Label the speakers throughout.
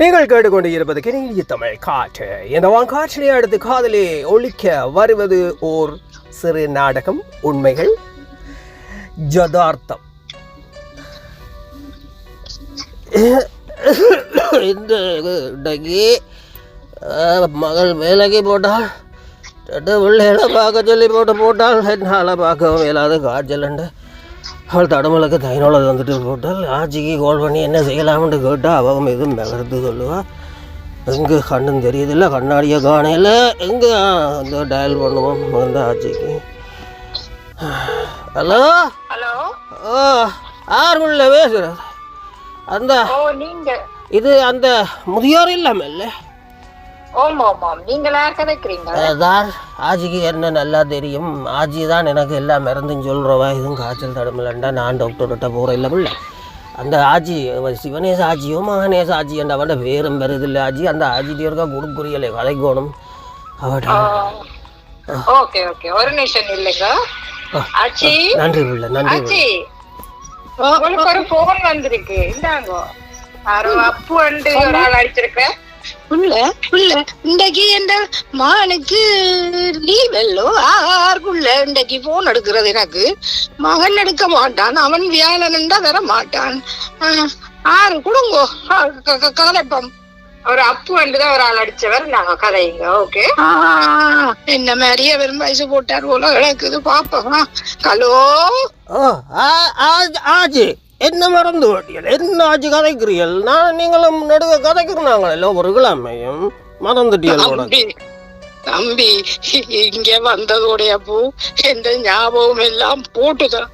Speaker 1: நீங்கள் கேட்டுக்கொண்டு இருப்பது கெனடிய தமிழ் காற்று. இந்த வான்காற்றினை அடுத்து காதலே ஒழிக்க வருவது ஓர் சிறு நாடகம் உண்மைகள். ஜதார்த்தம்
Speaker 2: இந்த இன்றைக்கு மகள் வேலைக்கு போட்டால் ரெண்டு பிள்ளைகளை பார்க்க சொல்லி போட்டு போட்டால் என்னால் பார்க்கவும் இயலாது காய்ச்சலுண்டு அவள் தடமலுக்கு தைனோல வந்துட்டு போட்டால் ஆச்சிக்கு கால் பண்ணி என்ன செய்யலாம்னு கேட்டால் அவன் எதுவும் நகர்த்து சொல்லுவா. எங்கே கண்ணும் தெரியுதில்ல கண்ணாடியை காணையில் எங்கே? அந்த டயல் பண்ணுவோம் அந்த ஆச்சிக்கு ஹலோ?
Speaker 3: ஹலோ?
Speaker 2: ஓ உள்ள பேசுகிறது அந்த இது அந்த முதியோர் இல்லாமல்ல?
Speaker 3: ஓம்
Speaker 2: ஆஜிக்கு என்ன நல்லா தெரியும். ஆஜி தான் எனக்கு எல்லா மருந்தும் சொல்கிறவா இதுவும் காய்ச்சல் தடுமலண்டா நான் டாக்டர்கிட்ட போகிறேன் இல்லை பிள்ளை. அந்த ஆஜி சிவனேச ஆஜியோ மகனேச ஆஜி என்ற அவட வேறும் வருது இல்லை ஆஜி. அந்த ஆஜி இருக்கா கொடுக்குறியலை கதைக்கணும் அவட்ட
Speaker 3: ஓகே ஓகே. ஒரு நிமிஷம் இல்லைங்க. ஆச்சி
Speaker 2: நன்றி பிள்ளை நன்றி
Speaker 3: ஆச்சி உங்களுக்கு ஒரு போன் வந்திருக்கு. இந்தாங்க. அப்பு வந்து ஒரு ஆள் அடிச்சிருக்கேன்
Speaker 4: புள்ள புள்ள இன்றைக்கு என்ற மகனுக்கு லீவ் எல்லோ ஆறுக்குள்ள இன்றைக்கு போன் எடுக்கிறது எனக்கு மகன் எடுக்க மாட்டான் அவன் வியாழனண்டா வர மாட்டான் ஆறு கொடுங்கோ ஆ,
Speaker 3: ஒரு அப்பு வந்து தான் ஒரு ஆள் அடிச்சவர் நாங்க கதைங்க ஓகே
Speaker 4: என்ன மாதிரியே வெறும் வயசு போட்டார் போல கிடக்குது பாப்போம் ஹலோ
Speaker 2: ஆஜி என்ன மறந்து ஓட்டியல் என்ன ஆஜி கதைக்கிறீர்கள் நான் நீங்களும் நடுக கதைக்கிறனாங்களே ஒரு கிழமையும் மறந்துட்டியல் உனக்கு
Speaker 4: தம்பி இங்க வந்ததோடைய பூ எந்த ஞாபகம் எல்லாம் போட்டுதான்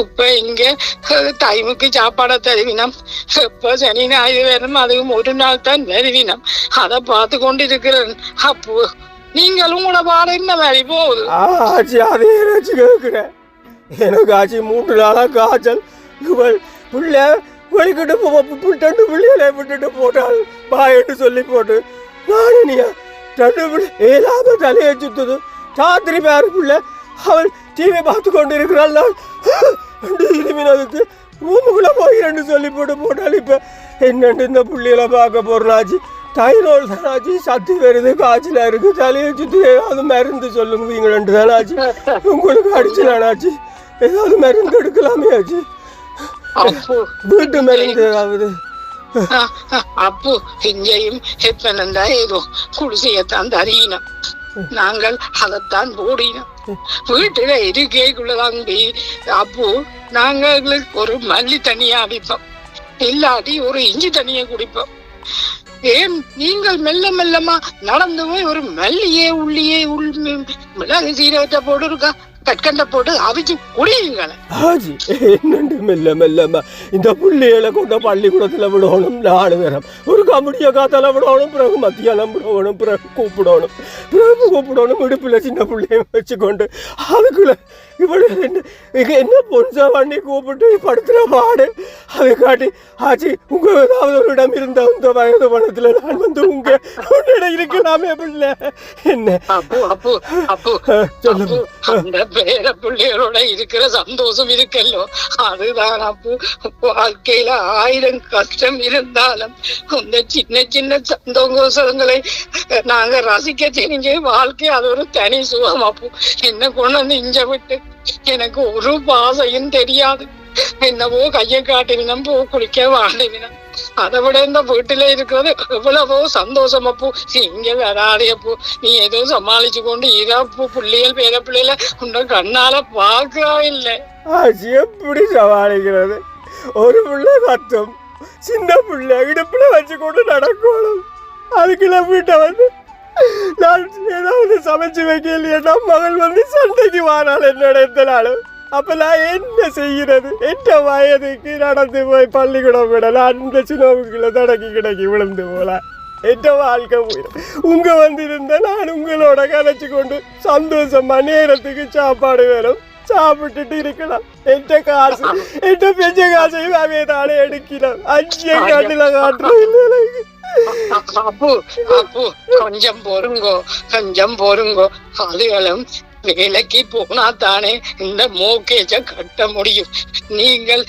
Speaker 4: இப்ப இங்க டைமுக்கு சாப்பாடை தருவினம். இப்ப சனி ஞாயிறு வேணும் அதுவும் ஒரு நாள் தான் வருவினம் அதை பார்த்து கொண்டு இருக்கிறேன் அப்போ நீங்களும் கூட பாட என்ன மாதிரி போகுது.
Speaker 1: ஆச்சி அதே கேட்குறேன். எனக்கு ஆச்சி மூன்று நாளாக காய்ச்சல். இவள் பிள்ளை வெளிக்கிட்டு ரெண்டு பிள்ளைகளை விட்டுட்டு போட்டாள். பாயிட்டு சொல்லி போட்டு நானும் ரெண்டு பிள்ளை ஏதாவது தலையை சுத்துது. ராத்திரி பேரு பிள்ளை. அவள் டிவி பார்த்து கொண்டு இருக்கிறாள் நான் இருமினதுக்கு ரூமுக்குள்ளே போய் ரெண்டு சொல்லி போட்டு போட்டாள். இப்போ என்னண்டு இந்த பிள்ளைகளை பார்க்க போகிறேன் ஆச்சி தைரோல் தானாச்சு சத்து வருது காய்ச்சலாக இருக்கு. தலையை சுற்றி ஏதாவது மருந்து சொல்லுங்க நீங்கள் ரெண்டு தானே ஆச்சு உங்களுக்கு அடிச்சலானாச்சு ஏதாவது மருந்து எடுக்கலாமே ஆச்சு வீட்டு மருந்து
Speaker 4: அஹ், அப்போ இங்கேயும். எப்பனந்தா ஏதோ குடிசையத்தான் தரீனம் நாங்கள் அதைத்தான் போடினோம் வீட்டுல இருக்கைக்குள்ளதான் அப்போ நாங்களுக்கு ஒரு மல்லி தண்ணியா அடிப்போம் இல்லாட்டி ஒரு இஞ்சி தண்ணியை குடிப்போம். ஏன் நீங்கள் மெல்ல மெல்லமா நடந்து போய் ஒரு மல்லியே உள்ளியே உள் மிளகு சீரகத்தை போட்டு இருக்கா கற்கண்டை போட்டு அவிச்சு குடியுங்களேன்
Speaker 1: ஆச்சு என்னண்டு மெல்ல மெல்லம்மா? இந்த பிள்ளைகளை கொண்ட பள்ளிக்கூடத்தில் விடணும் நாலு பேரம் ஒரு கபடியை காத்தால விடணும் பிறகு மத்தியானம் விடணும் பிறகு கூப்பிடணும். பிறகு கூப்பிடணும் இடுப்பில் சின்ன பிள்ளைய வச்சுக்கொண்டு. அதுக்குள்ள இவளு என்ன பொன்சா பண்ணி கூப்பிட்டு படுத்துற பாடு? அதை காட்டி ஆச்சி உங்க ஏதாவது ஒரு இடம் இருந்த இந்த வயது பணத்தில் நான் வந்து உங்க உன்னிடம் இருக்கலாமே பிள்ளை என்ன?
Speaker 4: அப்போ அப்போ அப்போ. அப்போ அந்த பேர பிள்ளைகளோட இருக்கிற சந்தோஷம் இருக்கல்லோ? அதுதான் அப்போ. வாழ்க்கையில ஆயிரம் கஷ்டம் இருந்தாலும் அந்த சின்ன சின்ன சந்தோஷங்களை நாங்க ரசிக்க தெரிஞ்ச வாழ்க்கை அது ஒரு தனி சுகம் அப்போ. என்ன கொண்டு வந்து இஞ்ச விட்டு? எனக்கு ஒரு பாசையும் தெரியாது. என்னவோ கையை காட்டிவினம் போ குளிக்க வாழ்வினம் அதை விட இந்த வீட்டிலே இருக்கிறது எவ்வளவோ சந்தோஷம் அப்போ. இங்க வராதே அப்போ. நீ எதுவும் சமாளிச்சு கொண்டு இதா பிள்ளைகள் பேர பிள்ளைகள உன்னை கண்ணால பார்க்கவே இல்லை.
Speaker 1: ஆச்சி எப்படி சமாளிக்கிறது? ஒரு பிள்ளை கத்தும் சின்ன பிள்ளை இடுப்புல வச்சு கொண்டு நடக்கணும். அதுக்குள்ள வீட்டை வந்து நான் ஏதாவது சமைச்சு வைக்கலையா? மகள் வந்து சண்டைக்கு வாராள் என்னோட இடத்துலாலும் அப்ப நான் என்ன செய்கிறது? எந்த வயதுக்கு நடந்து போய் பள்ளிக்கூடம் விடலாம் அந்த சின்னவுக்குள்ள தடக்கி கிடக்கி விழுந்து போலாம் எந்த வாழ்க்கை போயிடும்? உங்க வந்திருந்தா நான் உங்களோட கலைச்சு கொண்டு சந்தோஷமா நேரத்துக்கு சாப்பாடு வேணும். சாப்பிட்டுட்டு இருக்கலாம். எந்த காசு எந்த பெஞ்ச காசையும் அவே தானே எடுக்கலாம் அஞ்சே கண்ணில காட்டுறது
Speaker 4: அப்பு அப்பு கொஞ்சம் பொறுங்கோ கொஞ்சம் பொறுங்கோ. அதுகளும் வேலைக்கு போனா தானே இந்த மோகேஜ கட்ட முடியும். நீங்கள்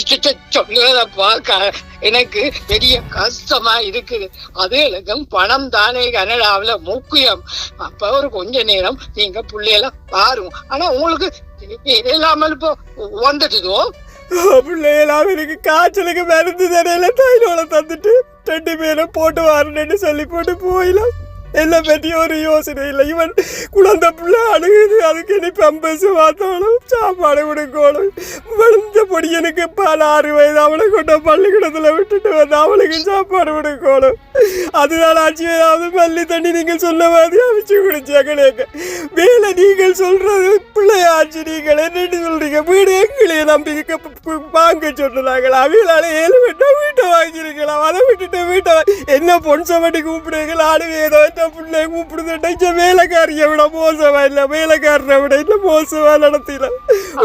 Speaker 4: சொ- சொல்லுறத எனக்கு பெரிய கஷ்டமா இருக்குது. அதுகளுக்கும் பணம் தானே கனடாவுல முக்கியம். அப்ப ஒரு கொஞ்ச நேரம் நீங்க பிள்ளையெல்லாம் பாருங்க. ஆனா உங்களுக்கு இல்லாமல் இப்போ வந்துட்டுதோ?
Speaker 5: பிள்ளையெல்லாம் எனக்கு காய்ச்சலுக்கு மருந்து தரையில தைலோல தந்துட்டு ரெண்டு பேரும் போட்டு வரணும்னு சொல்லி போட்டு போயிடலாம் என்னை பற்றி ஒரு யோசனை இல்லை. இவன் குழந்தை பிள்ளை அழுகுது. அதுக்கு நீ பம்பஸ் பார்த்தாலும் சாப்பாடு கொடுக்கணும். வளர்ந்த பொடியனுக்கு பால் ஆறு வயது. அவனை கொண்ட பள்ளிக்கூடத்தில் விட்டுட்டு வந்து அவனுக்கு சாப்பாடு கொடுக்கணும். அதனால ஆச்சு ஏதாவது தண்ணி நீங்கள் சொன்ன மாதிரி அவிச்சு குடிச்சாங்க வேலை நீங்கள் சொல்றது பிள்ளையாச்சு நீங்கள் என்னென்னு சொல்றீங்க. வீடு எங்களையே நம்பி வாங்க சொன்னாங்க அவங்களால ஏழு விட்டா வீட்டை வாங்கியிருக்கலாம் அதை விட்டுட்டு வீட்டை என்ன பொன் சமட்டி கூப்பிடுங்க ஆடு ஏதோ என்ன பிள்ளை கூப்பிடுதுட்டா இங்க வேலைக்காரியை விட மோசமா இல்லை. வேலைக்காரரை விட இன்னும் மோசமா நடத்தில.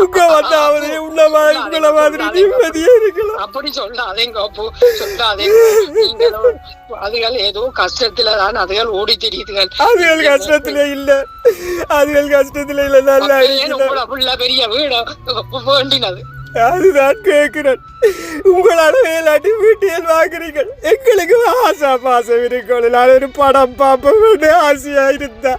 Speaker 5: உங்க வந்தாவது உள்ள மாதிரி உங்களை மாதிரி நிம்மதியா இருக்கலாம்
Speaker 4: அப்படி சொல்லாதேங்க அப்போ சொல்லாதீங்க. அதுகள் ஏதோ கஷ்டத்துல தான் அதுகள் ஓடி தெரியுதுகள்
Speaker 5: அதுகள் கஷ்டத்துல இல்ல. அதுகள் கஷ்டத்துல இல்ல. நல்லா
Speaker 4: உங்களை பெரிய வீடு வேண்டினது.
Speaker 5: அதுதான் கேட்கிறேன் உங்களால வேலாட்டி வீட்டில் வாங்குறீங்க எங்களுக்கு ஆசா பாசம் இருக்கணும். நான் ஒரு படம் பார்ப்பேன் ஆசையா இருந்தா.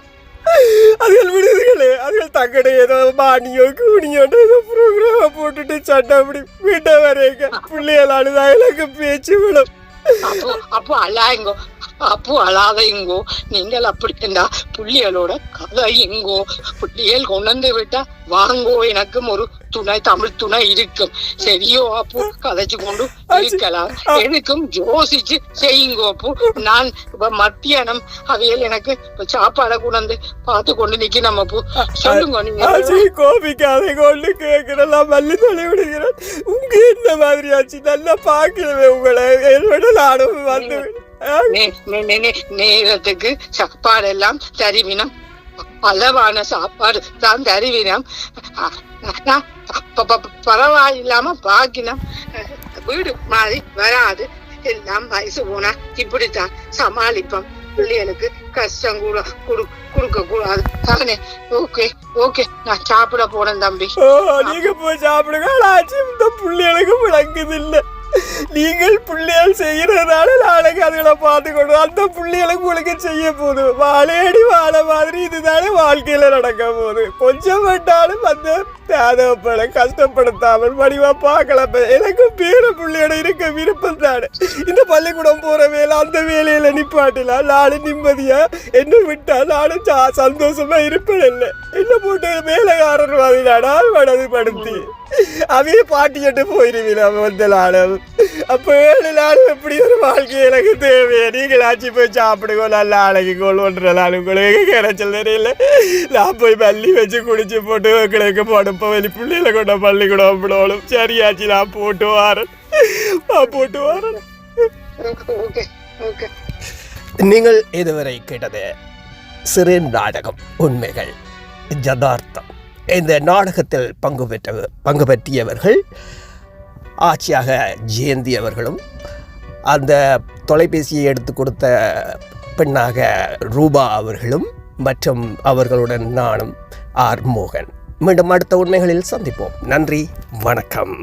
Speaker 5: அதுகள் விடுதுகளே. அதுகள் தங்கட ஏதோ மானியோ கூனியோ ஏதோ ப்ரோக்ராம் போட்டுட்டு சட்டை அப்படி வீட்டை வரைங்க பிள்ளைகள் அழுதா எனக்கு பேச்சு விடும்
Speaker 4: அப்போ அப்போ அழாங்கோ அலாத எங்கோ நீங்கள் அப்படி இருந்தா புள்ளிகளோட எங்கோ புள்ளிகள் கொண்டு வந்து விட்டா வாங்கோ எனக்கும் ஒரு துணை தமிழ் துணை இருக்கும். சரியோ அப்போ கதைச்சு கொண்டு இருக்கலாம். எனக்கும் யோசிச்சு செய்யுங்கோ அப்போ. நான் இப்ப மத்தியானம் அவையில் எனக்கு சாப்பாடை கொண்டு வந்து பார்த்து கொண்டு நம்ம அப்போ. சொல்லுங்க நீங்க.
Speaker 5: ஆச்சு கோபிக்காதை கொண்டு கேட்கிறலாம் மல்லி தலை விடுகிறேன். உங்க இந்த மாதிரி ஆச்சு நல்லா பார்க்கிறவே உங்களை என்னோட நானும் வந்து
Speaker 4: நேரத்துக்கு சாப்பாடு எல்லாம் தருவினம். அளவான சாப்பாடு தான் தருவினம். பரவாயில்லாம பாக்கினம். வீடு மாதிரி வராது. எல்லாம் வயசு போனா இப்படித்தான் சமாளிப்போம். பிள்ளைகளுக்கு கஷ்டம் கூட குடு கொடுக்க கூடாது. தானே? Okay okay. நான் சாப்பிட போறேன் தம்பி.
Speaker 5: நீங்க போய் சாப்பிடுங்க. இந்த பிள்ளைகளுக்கு விளங்குது இல்லை. நீங்கள் பிள்ளைகள் செய்யறதுனால நாளைக்கு அதுகளை பார்த்துக்கணும் அந்த பிள்ளைகளை உங்களுக்கு செய்ய போகுது. வாழையடி வாழை மாதிரி இதுதானே வாழ்க்கையில நடக்க போகுது. கொஞ்சம் விட்டாலும் அந்த தேதப்பட கஷ்டப்படுத்தாமல் வடிவா பார்க்கலாம். எனக்கு பேர பிள்ளையோட இருக்க விருப்பம் தானே. இந்த பள்ளிக்கூடம் போகிற வேலை அந்த வேலையில் நிப்பாட்டலாம் நானும் நிம்மதியாக என்ன விட்டால் நானும் சா- சந்தோஷமா இருப்பேன். இல்லை என்ன போட்டு வேலைக்காரர் மாதிரி நாடா மனது படுத்தி அவையே பாட்டிக்கிட்டு போயிருவீங்க வந்த அப்போ ஏழு நாள் எப்படி ஒரு வாழ்க்கை எனக்கு தேவையா நீங்கள் ஆச்சு போய் சாப்பிடுங்க நல்லா அழகி கொள்ளுன்ற நாள் உங்களுக்கு கிடைச்சல் தெரியல நான் போய் பள்ளி வச்சு குடிச்சு போட்டு உங்களுக்கு படுப்ப வெளி பிள்ளைகளை கொண்ட பள்ளி கூட விடணும் சரியாச்சு நான் போட்டு வரேன் நான் போட்டு வரேன்
Speaker 2: நீங்கள் இதுவரை கேட்டது சிறு நாடகம் உண்மைகள் ஜதார்த்தம் இந்த நாடகத்தில் பங்கு பெற்ற பங்கு பற்றியவர்கள் ஆட்சியாக ஜெயந்தி அவர்களும் அந்த தொலைபேசியை எடுத்து கொடுத்த பெண்ணாக ரூபா அவர்களும் மற்றும் அவர்களுடன் நானும் ஆர் மோகன். மீண்டும் அடுத்த உண்மைகளில் சந்திப்போம். நன்றி வணக்கம்.